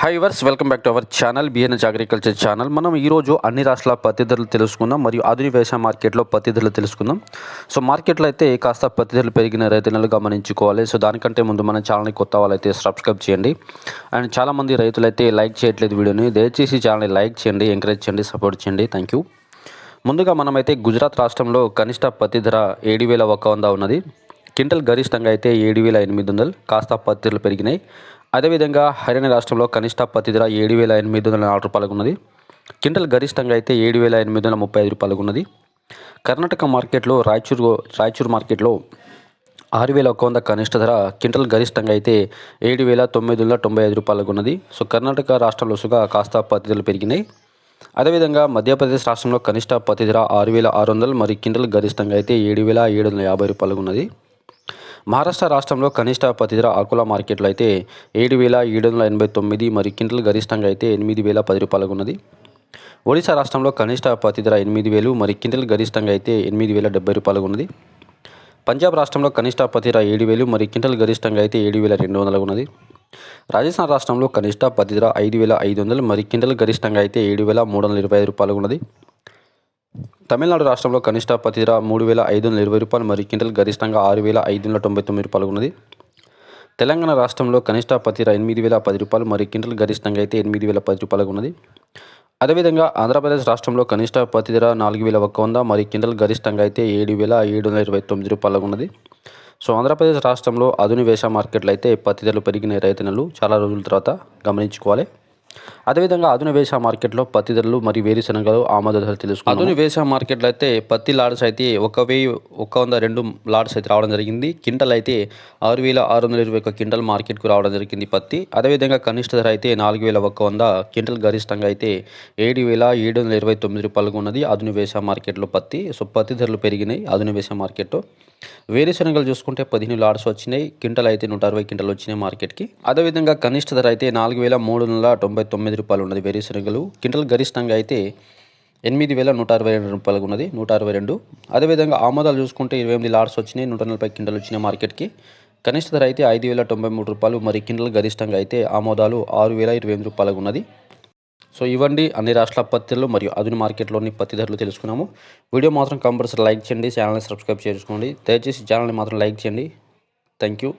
Hi viewers welcome back to our channel BNH agriculture channel మనం ఈరోజు అన్ని రాష్ట్రాల పత్తి ధరలు తెలుసుకుందాం మరియు ఆధునిక వ్యవసాయ మార్కెట్లో పత్తి ధరలు తెలుసుకుందాం. సో మార్కెట్లో అయితే కాస్త పత్తి ధరలు పెరిగిన రైతులను గమనించుకోవాలి. సో దానికంటే ముందు మన ఛానల్ని కొత్త వాళ్ళైతే సబ్స్క్రైబ్ చేయండి. అండ్ చాలామంది రైతులు అయితే లైక్ చేయట్లేదు వీడియోని. దయచేసి ఛానల్ని లైక్ చేయండి ఎంకరేజ్ చేయండి సపోర్ట్ చేయండి. థ్యాంక్ యూ ముందుగా మనమైతే గుజరాత్ రాష్ట్రంలో కనిష్ట పత్తి ధర ఏడు వేల ఒక వంద ఉన్నది. క్వింటల్ గరిష్టంగా అయితే ఏడు వేల ఎనిమిది వందలు కాస్త పత్తి ధరలు పెరిగినాయి. అదేవిధంగా హర్యానా రాష్ట్రంలో కనిష్ట పత్తి ధర ఏడు వేల ఎనిమిది వందల నాలుగు రూపాయలకు ఉన్నది. క్వింటల్ గరిష్టంగా అయితే ఏడు వేల ఎనిమిది వందల ముప్పై ఐదు రూపాయలకు ఉన్నది. కర్ణాటక మార్కెట్లో రాయచూరు రాయచూరు మార్కెట్లో ఆరు వేల ఒక వంద కనిష్ట ధర క్వింటల్ గరిష్టంగా అయితే ఏడు వేల తొమ్మిది వందల తొంభై ఐదు రూపాయలకు ఉన్నది. సో కర్ణాటక రాష్ట్రంలో సుగా కాస్త పత్తి ధరలు పెరిగినాయి. అదేవిధంగా మధ్యప్రదేశ్ రాష్ట్రంలో కనిష్ట పత్తి ధర ఆరు వేల ఆరు వందలు మరియు క్వింటల్ గరిష్టంగా అయితే ఏడు వేల ఏడు వందల యాభై రూపాయలకు ఉన్నది. మహారాష్ట్ర రాష్ట్రంలో కనిష్ట పత్తి ఆకుల మార్కెట్లో అయితే ఏడు వేల ఏడు వందల ఎనభై తొమ్మిది మరి క్వింటల్ గరిష్టంగా అయితే ఎనిమిది వేల పది రూపాయలకు ఉన్నది. ఒడిశా రాష్ట్రంలో కనిష్ట పత్తి ధర ఎనిమిది వేలు మరి క్వింటల్ గరిష్టంగా అయితే ఎనిమిది వేల డెబ్బై రూపాయలకు ఉన్నది. పంజాబ్ రాష్ట్రంలో కనిష్ట పతిధర ఏడు వేలు మరి క్వింటల్ గరిష్టంగా అయితే ఏడు వేల రెండు వందలకు ఉన్నది. రాజస్థాన్ రాష్ట్రంలో కనిష్ట పతిధర ఐదు వేల ఐదు వందలు మరి క్వింటల్ గరిష్టంగా అయితే ఏడు వేల మూడు వందల ఇరవై ఐదు రూపాయలు ఉన్నది. తమిళనాడు రాష్ట్రంలో కనిష్ట పత్తి ధర మూడు వేల ఐదు వందల ఇరవై రూపాయలు మరియు క్వింటల్ గరిష్టంగా ఆరు వేల ఐదు వందల తొంభై తొమ్మిది రూపాయలు ఉన్నది. తెలంగాణ రాష్ట్రంలో కనిష్ట పత్తి ధర ఎనిమిది వేల పది రూపాయలు మరియు క్వింటల్ గరిష్టంగా అయితే ఎనిమిది వేల పది రూపాయలు ఉన్నది. అదేవిధంగా ఆంధ్రప్రదేశ్ రాష్ట్రంలో కనిష్ట పత్తి ధర నాలుగు వేల ఒక్క వంద మరియు క్వింటల్ గరిష్టంగా అయితే ఏడు వేల ఏడు వందల ఇరవై తొమ్మిది రూపాయలు ఉన్నది. సో ఆంధ్రప్రదేశ్ రాష్ట్రంలో ఆధునిక మార్కెట్లు మార్కెట్లో అయితే పత్తి ధరలు పెరిగిన రైతన్నలు చాలా రోజుల తర్వాత గమనించుకోవాలి. అదేవిధంగా ఆధునిక వేసా మార్కెట్లో పత్తి ధరలు మరియు వేరుశనగలు ఆమోద ధరలు తెలుసుకుందాం ఆధునిక వ్యవసాయ మార్కెట్లో అయితే పత్తి లాడ్స్ అయితే ఒక వెయ్యి ఒక వంద రెండు లాడ్స్ అయితే రావడం జరిగింది. క్వింటల్ అయితే ఆరు వేల ఆరు వందల ఇరవై ఒక క్వింటల్ మార్కెట్కు రావడం జరిగింది పత్తి. అదేవిధంగా కనిష్ట ధర అయితే నాలుగు వేల ఒక వంద క్వింటల్ గరిష్టంగా అయితే ఏడు వేల ఏడు వందల ఇరవై తొమ్మిది రూపాయలుగా ఉన్నది ఆధునిక వ్యవసాయ మార్కెట్లో పత్తి. సో పత్తి ధరలు పెరిగినాయి ఆధునిక వ్యవసాయ మార్కెట్లో. వేరుశనగలు చూసుకుంటే పదిహేను లాడ్స్ వచ్చినాయి. క్వింటల్ అయితే నూట అరవై క్వింటల్ వచ్చినాయి మార్కెట్కి. అదేవిధంగా కనిష్ట ధర అయితే నాలుగు వేల మూడు వందల తొంభై తొమ్మిది రూపాయలు ఉన్నది వేరుశనగలు క్వింటల్ గరిష్టంగా అయితే ఎనిమిది వేల నూట అరవై రెండు రూపాయలకు ఉన్నది నూట అరవై రెండు. అదేవిధంగా ఆమోదాలు చూసుకుంటే ఇరవై ఎనిమిది లాడ్స్ వచ్చినాయి నూట నలభై క్వింటల్ వచ్చినాయి మార్కెట్కి. కనిష్ట ధర అయితే ఐదు వేల తొంభై మూడు రూపాయలు మరి కింటల్ గరిష్టంగా అయితే ఆమోదాలు ఆరు వేల ఇరవై ఎనిమిది రూపాయలకు ఉన్నది. సో ఇవ్వండి అన్ని రాష్ట్రాల పత్తిలు మరియు అదుని మార్కెట్లోని పత్తి ధరలు తెలుసుకున్నాము. వీడియో మాత్రం కంపల్సరీ లైక్ చేయండి ఛానల్ని సబ్స్క్రైబ్ చేసుకోండి దయచేసి ఛానల్ని మాత్రం లైక్ చేయండి. Thank you.